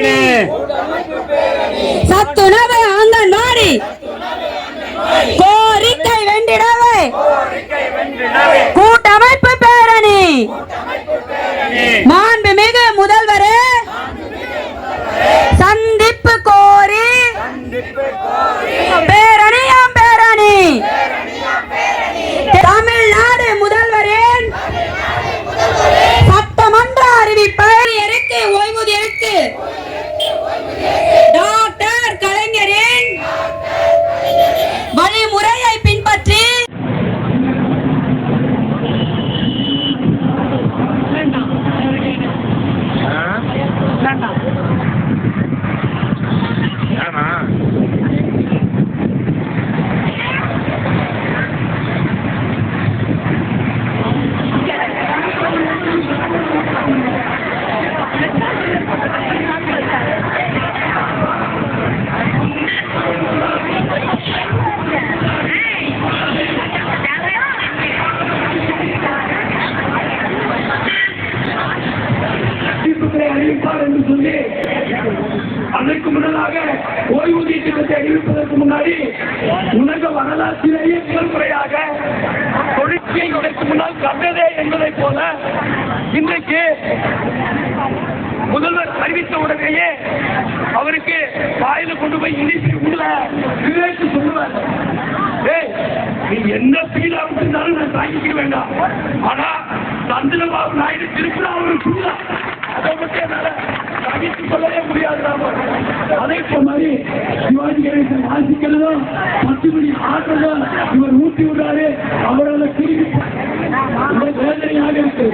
பேரணி சத்துணவு அங்கன்வாடி. கோரிக்கை வென்றிடவே. கூட்டமைப்பு பேரணி. வரலாற்றிலேயே முதல் முறையாக தொழிற்சியை இதற்கு முன்னால் கண்டதே என்பதைப் போல இன்றைக்கு முதல்வர் அறிவித்த உடனேயே அவருக்கு வாயில கொண்டு போய் இனிப்பு உள்ள விவேக்கு சொல்லுவார். ஏய் நீ என்ன பீலா விட்டுருந்தாலும் நான் தாங்கிக்க வேண்டாம். ஆனா சந்திரபாபு நாயுடு திருப்பினா அவரு அதை மட்டும் என்னால சகித்துக் கொள்ளவே முடியாது அதே மாதிரி சிவாஜி கணேசன் வாசிக்கிறதும் பத்து மணி ஆடுறதும் இவர் ஊட்டி விடுறாரு. அவரால் திரும்பி வேதனையாக இருக்கு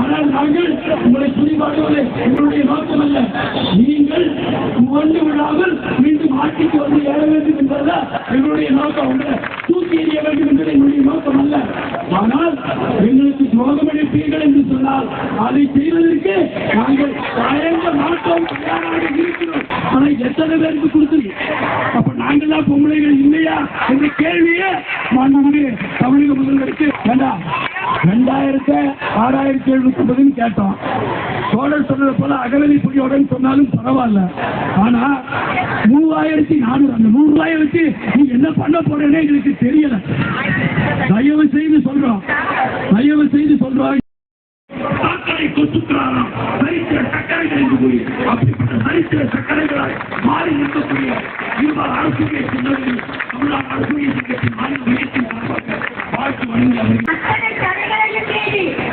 ஆனால் நாங்கள் உங்களை துணிவாடுவதை எங்களுடைய நோக்கம் அல்ல நீங்கள் துவண்டு விடாமல் மீண்டும் ஆட்சிக்கு வந்து ஏற வேண்டும் என்பதுதான் எங்களுடைய நோக்கம். உங்களை தூக்கி எறிய வேண்டும் என்பது எங்களுடைய நோக்கம் அல்ல ஆனால் எங்களுக்கு துரோகம் அளிப்பீர்கள் என்று சொன்னால் அதை செய்வதற்கு நாங்கள் தயங்க மாட்டோம். தயாராக இருக்கிறோம். ஆனால் எத்தனை பேருக்கு கொடுத்தது? அப்ப நாங்கள்லாம் பொம்பளைகள் இல்லையா? என்ற கேள்வியே மாண்புமிகு தமிழக முதல்வருக்கு வேண்டாம். ரெண்டாயிரத்து ஆறாயிரத்தி எழுநூத்தி ஐம்பதுன்னு கேட்டோம். சோழர் சொன்னது போல அகலவி புரியோடன் சொன்னாலும் பரவாயில்ல. ஆனா மூவாயிரத்தி நானூறு அந்த நூறு ரூபாயை வச்சு நீ என்ன பண்ண போறேன்னு எங்களுக்கு தெரியல. தயவு செய்து சொல்றோம். தயவு செய்து சொல்றோம். சாக்கடை கொத்துக்கிறாராம் சரித்திர சக்கரை கழிந்து போய் அப்படிப்பட்ட சரித்திர மாறி நிற்கக்கூடிய இருவர் அரசுகளை சொன்னவர்கள் தமிழ்நாடு மாநில முயற்சி வாழ்த்து வழங்கி அவர்கள்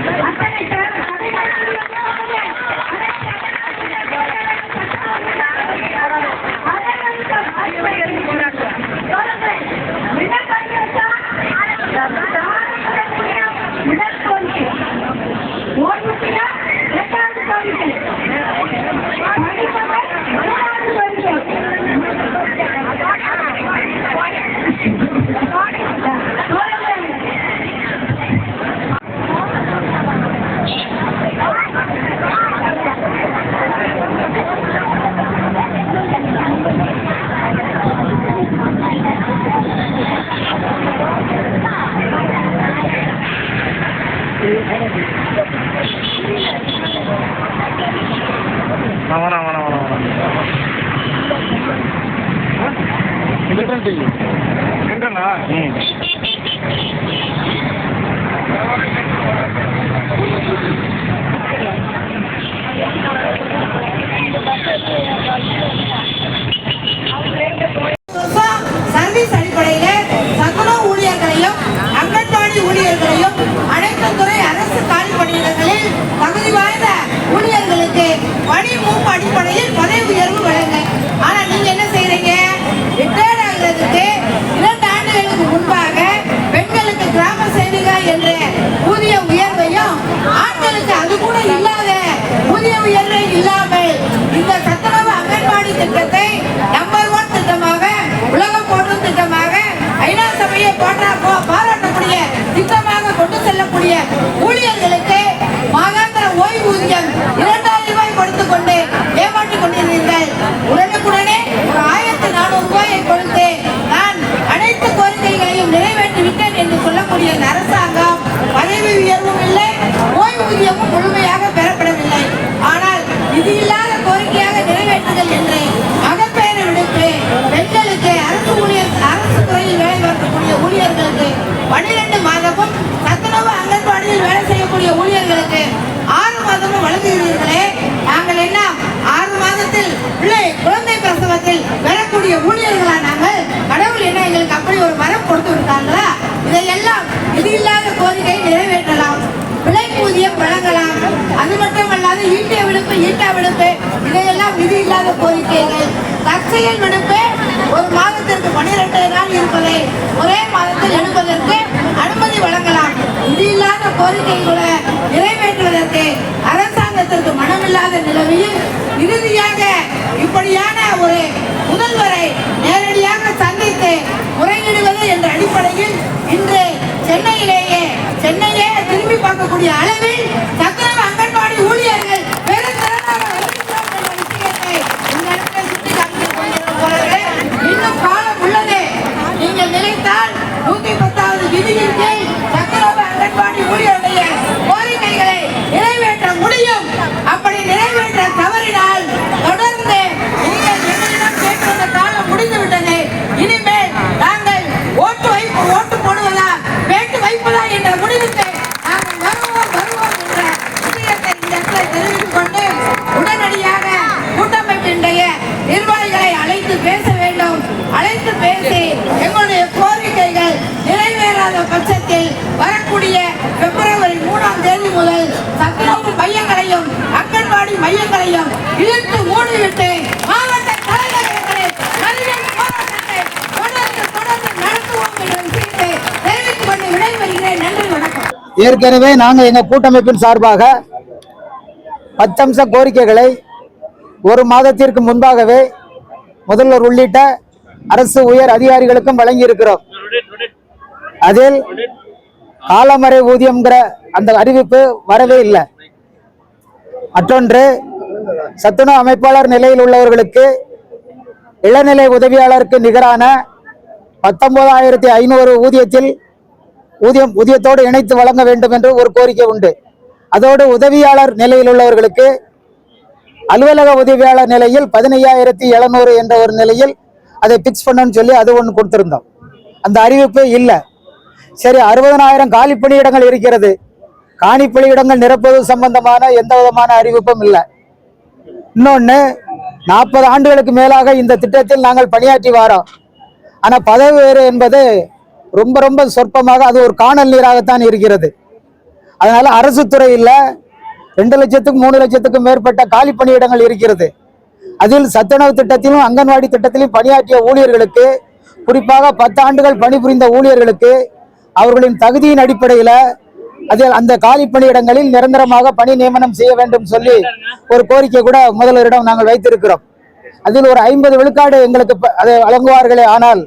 ఏంటన్నా అవును Guarda a copa. பன்னிரெண்டு மாதமும் சத்துணவு அங்கன்வாடியில் வேலை செய்யக்கூடிய ஊழியர்களுக்கு ஆறு மாதமும் வழங்குகிறீர்களே. நாங்கள் என்ன ஆறு மாதத்தில் பிள்ளை குழந்தை பிரசவத்தில் வரக்கூடிய ஊழியர்களா நாங்கள்? கடவுள் என்ன எங்களுக்கு அப்படி ஒரு மரம் கொடுத்து விட்டாங்களா இதையெல்லாம் இது இல்லாத கோரிக்கை நிறைவேற்றலாம். விலை ஊதியம் வழங்கலாம். அது மட்டுமல்லாது ஈட்டிய விடுப்பு ஈட்டா விடுப்பு இதையெல்லாம் விதி இல்லாத கோரிக்கைகள். தற்செயல் விடுப்பு ஒரு மாதத்திற்கு பன்னிரெண்டு நாள் இருப்பதை ஒரே மாதத்தில் எடுப்பதற்கு இல்லாத கோரிக்கை கூட கோரிக்கைகளை நிறைவேற்றுவதற்கு அரசாங்கத்திற்கு மனமில்லாத நிலைமையில் இறுதியாக இப்படியான ஒரு முதல்வரை நேரடியாக சந்தித்து முறையிடுவது என்ற அடிப்படையில் இன்று சென்னையிலேயே சென்னையே திரும்பி பார்க்கக்கூடிய அளவில் சக்கரம் அங்கன்வாடி ஊழியர்கள் இந்த இன்னும் காலம் உள்ளது. நீங்கள் நினைத்தால் நூத்தி பத்தாவது விதியின் கீழ் சக்கரவ அங்கன்வாடி ஊழியருடைய கோரிக்கைகளை நிறைவேற்ற முடியும் அப்படி நிறைவேற்ற தவறினால் தொடர்ந்து நீங்கள் எங்களிடம் கேட்டு வந்த காலம் முடிந்து விட்டது இனிமேல் நாங்கள் ஓட்டு வைப்பு ஓட்டு போடுவதா வேட்டு வைப்பதா என்ற முடிவுக்கு நாங்கள் வருவோம் வருவோம் என்ற விஷயத்தை இந்த இடத்துல தெரிவித்துக் கொண்டு உடனடியாக கூட்டமைப்பினுடைய நிர்வாகிகளை அழைத்து பேச வேண்டும் அழைத்து பேசி எங்களுடைய கோரிக்கைகள் நிறைவேறாத பட்சத்தில் வரக்கூடிய பிப்ரவரி மூணாம் தேதி முதல் சத்துணவு மையங்களையும் அங்கன்வாடி மையங்களையும் இழுத்து மூடிவிட்டு மாவட்ட தலைநகரங்களில் ஏற்கனவே நாங்கள் எங்கள் கூட்டமைப்பின் சார்பாக பத்தம்ச கோரிக்கைகளை ஒரு மாதத்திற்கு முன்பாகவே முதல்வர் உள்ளிட்ட அரசு உயர் அதிகாரிகளுக்கும் வழங்கியிருக்கிறோம். அதில் காலமறை ஊதியம்ங்கிற அந்த அறிவிப்பு வரவே இல்லை. மற்றொன்று சத்துணவு அமைப்பாளர் நிலையில் உள்ளவர்களுக்கு இளநிலை உதவியாளருக்கு நிகரான பத்தொன்பதாயிரத்தி ஐநூறு ஊதியத்தில் ஊதியம் ஊதியத்தோடு இணைத்து வழங்க வேண்டும் என்று ஒரு கோரிக்கை உண்டு. அதோடு உதவியாளர் நிலையில் உள்ளவர்களுக்கு அலுவலக உதவியாளர் நிலையில் பதினையாயிரத்தி எழுநூறு என்ற ஒரு நிலையில் அதை பிக்ஸ் பண்ணணும்னு சொல்லி அது ஒன்று கொடுத்துருந்தோம். அந்த அறிவிப்பு இல்லை. சரி அறுபதனாயிரம் காலி பணியிடங்கள் இருக்கிறது. காணி பணியிடங்கள் நிரப்புவது சம்பந்தமான எந்த விதமான அறிவிப்பும் இல்லை. இன்னொன்று நாற்பது ஆண்டுகளுக்கு மேலாக இந்த திட்டத்தில் நாங்கள் பணியாற்றி வாரோம். ஆனால் பதவி உயர்வு என்பது ரொம்ப ரொம்ப சொற்பமாக அது ஒரு காணல் நீராகத்தான் இருக்கிறது. அதனால அரசு துறையில் ரெண்டு லட்சத்துக்கு மூணு லட்சத்துக்கும் மேற்பட்ட காலி பணியிடங்கள் இருக்கிறது. அதில் சத்துணவு திட்டத்திலும் அங்கன்வாடி திட்டத்திலும் பணியாற்றிய ஊழியர்களுக்கு குறிப்பாக பத்து ஆண்டுகள் பணிபுரிந்த ஊழியர்களுக்கு அவர்களின் தகுதியின் அடிப்படையில் அதில் அந்த காலி பணியிடங்களில் நிரந்தரமாக பணி நியமனம் செய்ய வேண்டும் சொல்லி ஒரு கோரிக்கை கூட முதல்வரிடம் நாங்கள் வைத்திருக்கிறோம். அதில் ஒரு ஐம்பது விழுக்காடு எங்களுக்கு அதை வழங்குவார்களே ஆனால்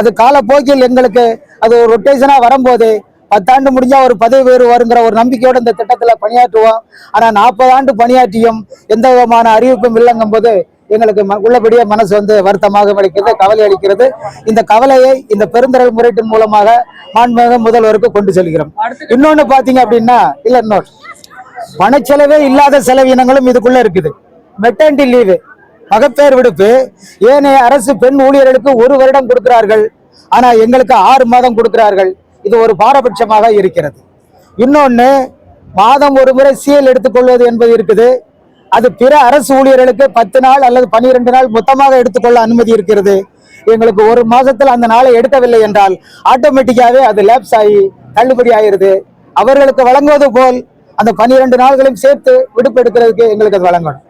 அது காலப்போக்கில் எங்களுக்கு அது ஒரு ரொட்டேஷனா வரும்போது பத்தாண்டு முடிஞ்சா ஒரு பதவி உயர்வு வருங்கிற ஒரு நம்பிக்கையோட இந்த திட்டத்தில் பணியாற்றுவோம். ஆனால் நாற்பது ஆண்டு பணியாற்றியும் எந்த விதமான அறிவிப்பும் இல்லைங்கும் போது எங்களுக்கு ம- உள்ளபடியே மனசு வந்து வருத்தமாக அளிக்கிறது கவலை அளிக்கிறது. இந்த கவலையை இந்த பெருந்திரள் முறையீட்டின் மூலமாக மாண்புமிகு முதல்வருக்கு கொண்டு செல்கிறோம். இன்னொன்னு பாத்தீங்க அப்படின்னா இல்ல இன்னொரு. பணச்செலவே இல்லாத செலவினங்களும் இதுக்குள்ள இருக்குது. மெட்டர்னிட்டி லீவு மகப்பேர் விடுப்பு. ஏனைய அரசு பெண் ஊழியர்களுக்கு ஒரு வருடம் கொடுக்கிறார்கள். ஆனா எங்களுக்கு ஆறு மாதம் கொடுக்கிறார்கள். இது ஒரு பாரபட்சமாக இருக்கிறது. இன்னொன்று மாதம் ஒரு முறை சீல் எடுத்துக்கொள்வது என்பது இருக்குது. அது பிற அரசு ஊழியர்களுக்கு பத்து நாள் அல்லது பனிரெண்டு நாள் மொத்தமாக எடுத்துக்கொள்ள அனுமதி இருக்கிறது. எங்களுக்கு ஒரு மாதத்தில் அந்த நாளை எடுக்கவில்லை என்றால் ஆட்டோமேட்டிக்காவே அது லேப்ஸ் ஆகி தள்ளுபடி ஆயிருது அவர்களுக்கு வழங்குவது போல் அந்த பனிரெண்டு நாள்களையும் சேர்த்து விடுப்பு எடுக்கிறதுக்கு எங்களுக்கு அது வழங்கணும்.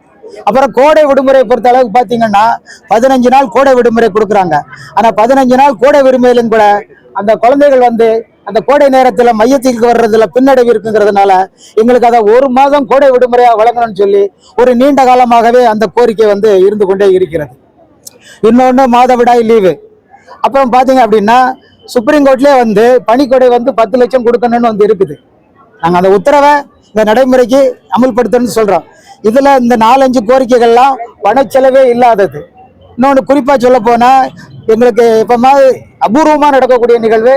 அப்புறம் கோடை விடுமுறை பொறுத்த அளவுக்கு பார்த்தீங்கன்னா பதினஞ்சு நாள் கோடை விடுமுறை கொடுக்குறாங்க. ஆனால் பதினஞ்சு நாள் கோடை விடுமுறையிலும் கூட அந்த குழந்தைகள் வந்து அந்த கோடை நேரத்தில் மையத்திற்கு வர்றதுல பின்னடைவு இருக்குங்கிறதுனால எங்களுக்கு அதை ஒரு மாதம் கோடை விடுமுறையாக வழங்கணும்னு சொல்லி ஒரு நீண்ட காலமாகவே அந்த கோரிக்கை வந்து இருந்து கொண்டே இருக்கிறது. இன்னொன்று மாதவிடாய் லீவு. அப்புறம் பார்த்தீங்க அப்படின்னா சுப்ரீம் கோர்ட்லேயே வந்து பனிக்கொடை வந்து பத்து லட்சம் கொடுக்கணும்னு வந்து இருக்குது. நாங்கள் அந்த உத்தரவை இந்த நடைமுறைக்கு அமல்படுத்தணும்னு சொல்கிறோம் இதில் இந்த நாலஞ்சு கோரிக்கைகள்லாம் பணச்செலவே இல்லாதது. இன்னொன்று குறிப்பாக சொல்ல போனால் எங்களுக்கு எப்போமாவது அபூர்வமாக நடக்கக்கூடிய நிகழ்வு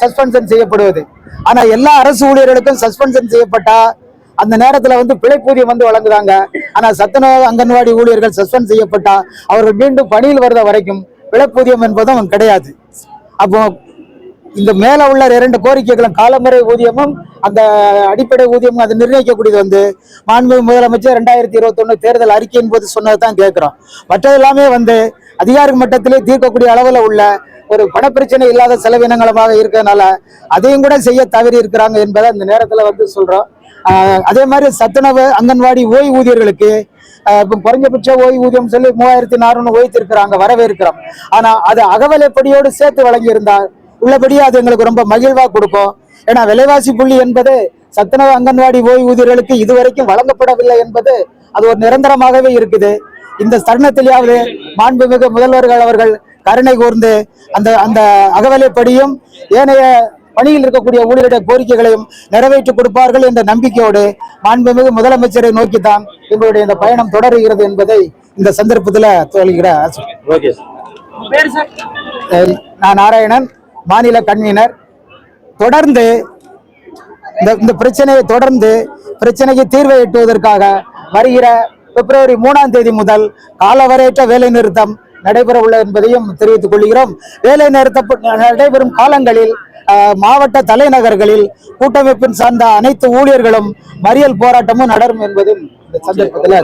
சஸ்பென்ஷன் செய்யப்படுவது. ஆனால் எல்லா அரசு ஊழியர்களுக்கும் சஸ்பென்ஷன் செய்யப்பட்டா அந்த நேரத்தில் வந்து பிழைப்பூதியம் வந்து வழங்குறாங்க. ஆனால் சத்துணவு அங்கன்வாடி ஊழியர்கள் சஸ்பெண்ட் செய்யப்பட்டா அவர்கள் மீண்டும் பணியில் வருத வரைக்கும் பிழைப்பூதியம் என்பதும் கிடையாது. அப்போ இந்த மேலே உள்ள இரண்டு கோரிக்கைகளும் காலமுறை ஊதியமும் அந்த அடிப்படை ஊதியமும் அதை நிர்ணயிக்கக்கூடியது வந்து மாண்பு முதலமைச்சர் ரெண்டாயிரத்தி இருபத்தொன்று தேர்தல் அறிக்கையின் போது சொன்னதான் தான் மற்றது எல்லாமே வந்து அதிகாரி மட்டத்திலே தீர்க்கக்கூடிய அளவில் உள்ள ஒரு பணப்பிரச்சனை இல்லாத செலவினங்களமாக இருக்கிறதுனால அதையும் கூட செய்ய தவறி இருக்கிறாங்க என்பதை அந்த நேரத்தில் வந்து சொல்கிறோம் அதே மாதிரி சத்துணவு அங்கன்வாடி ஓய்வூதியர்களுக்கு இப்போ குறைஞ்சபட்ச ஓய்வூதியம் சொல்லி மூவாயிரத்தி நானூறு ஓய்த்திருக்கிறாங்க வரவேற்கிறோம். ஆனால் அது அகவலைப்படியோடு சேர்த்து வழங்கி இருந்தால் உள்ளபடியே அது எங்களுக்கு ரொம்ப மகிழ்வாக கொடுக்கும். ஏன்னா விலைவாசி புள்ளி என்பது சத்துணவு அங்கன்வாடி ஓய்வூதியர்களுக்கு இதுவரைக்கும் வழங்கப்படவில்லை என்பது அது ஒரு நிரந்தரமாகவே இருக்குது. இந்த தருணத்திலேயாவது மாண்புமிகு முதல்வர்கள் அவர்கள் கருணை கூர்ந்து அந்த அந்த அகவலைப்படியும் ஏனைய பணியில் இருக்கக்கூடிய ஊழியருடைய கோரிக்கைகளையும் நிறைவேற்றி கொடுப்பார்கள் என்ற நம்பிக்கையோடு மாண்புமிகு முதலமைச்சரை நோக்கித்தான் எங்களுடைய இந்த பயணம் தொடருகிறது என்பதை இந்த சந்தர்ப்பத்தில் தோல்கிற நான் நாராயணன் மாநில கன்வீனர். தொடர்ந்து இந்த இந்த பிரச்சனையை தொடர்ந்து பிரச்சனைக்கு தீர்வை எட்டுவதற்காக வருகிற பிப்ரவரி மூணாம் தேதி முதல் காலவரையற்ற வேலை நிறுத்தம் நடைபெற உள்ள என்பதையும் தெரிவித்துக் கொள்கிறோம். வேலை நிறுத்த நடைபெறும் காலங்களில் மாவட்ட தலைநகர்களில் கூட்டமைப்பின் சார்ந்த அனைத்து ஊழியர்களும் மறியல் போராட்டமும் நடரும் என்பதும் இந்த சந்தர்ப்பத்தில்